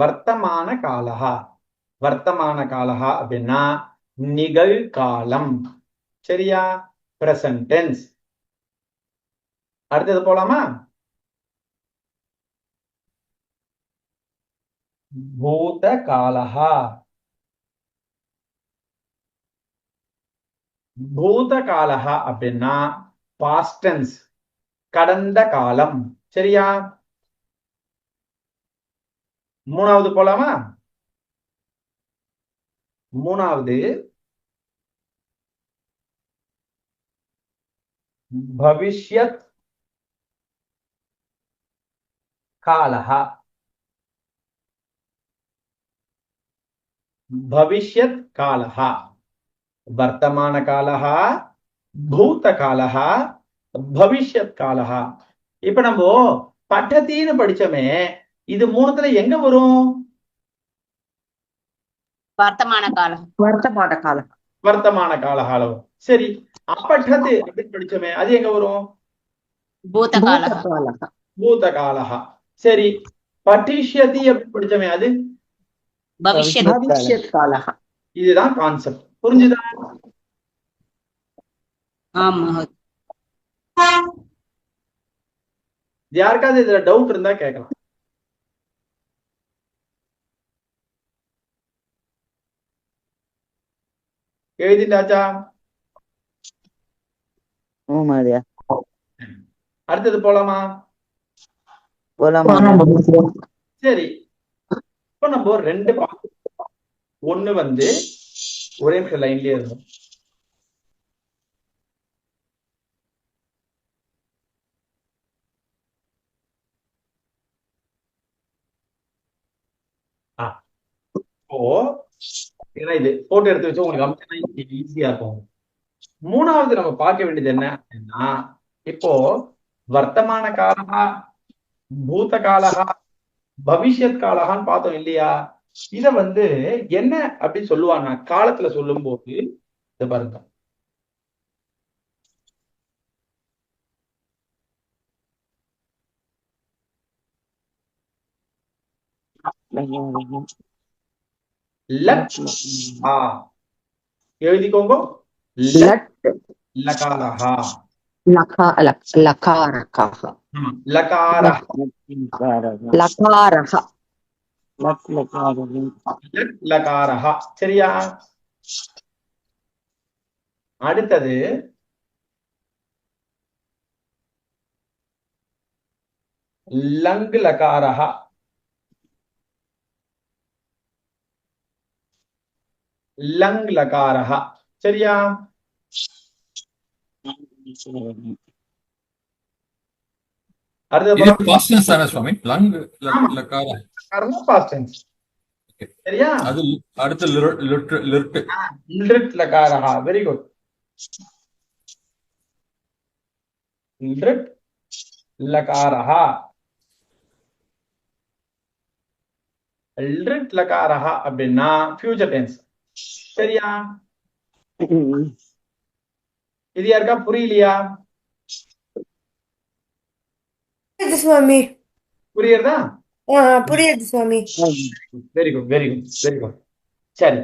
வர்த்தமான காலகா வர்த்தமான காலகா அப்படின்னா நிகழ்காலம் சரியா? பிரசன்டென்ஸ் அடுத்தது போலாமா? பூத காலகா பூத காலகா அப்படின்னா பாஸ்டன்ஸ் கடந்த காலம். சரியா? மூணாவது போலாமா மூணாவது பவிஷ்யத் காலஹா भविष्यत् कालः वर्तमानकालः பூதகாலஹ பவிஷ்யத் காலஹா இப்ப நம்ம பட்டத்தின்னு படிச்சோமே இது மூணுத்துல எங்க வரும்? வர்த்தமான காலம். வர்த்தமான காலம். வர்த்தமான கால அளவு சரி அப்பட்டது அப்படின்னு படிச்சோமே அது எங்க வரும்? பூத காலகா. சரி பட்டிஷ்யதி அப்படின்னு படிச்சோமே அது? இதுதான் கான்செப்ட் புரிஞ்சுதா? ஆமா. யாருக்காவது இதுல டவுட் இருந்தா கேட்கலாம் எழுதிட்டாச்சா? ஓ மரியா அடுத்தது போலாமா? போலாமா? சரி. இப்ப நம்ம ரெண்டு ஒண்ணு வந்து ஒரே நிமிஷம் லைன்லயே இருக்கும் ஆ. இப்போ ஏன்னா இது போட்டோ எடுத்து வச்சு உங்களுக்கு அமைச்சா ஈஸியா இருக்கும். மூணாவது நம்ம பார்க்க வேண்டியது என்ன அப்படின்னா இப்போ வர்த்தமான காலகா பூத காலகா பவிஷ்யத் காலகான்னு பார்த்தோம் இல்லையா? இத வந்து என்ன அப்படின்னு சொல்லுவாங்க காலத்துல சொல்லும்போது இத பாருங்க. லட் ஆ எழுதிக்கோங்க லட் லகாரஹா லகா லக் லகாரகः ம், லகாரஹ லகாரஹா சரியா அடுத்தது லங் லகாரஹா லகாரஹா சரியா அடுத்தது லங் ஆமா. லிட்டு லிட் லகாரஹா வெரி குட் லிட் லகாரஹா லிட் லகாரஹா அப்படின்னா ஃபியூச்சர் டென்ஸ் சரியா இது யாருக்கா புரியலையா புரியுது சுவாமி புரியுறதா ஆ புரியுது சுவாமி very good very good very good சரி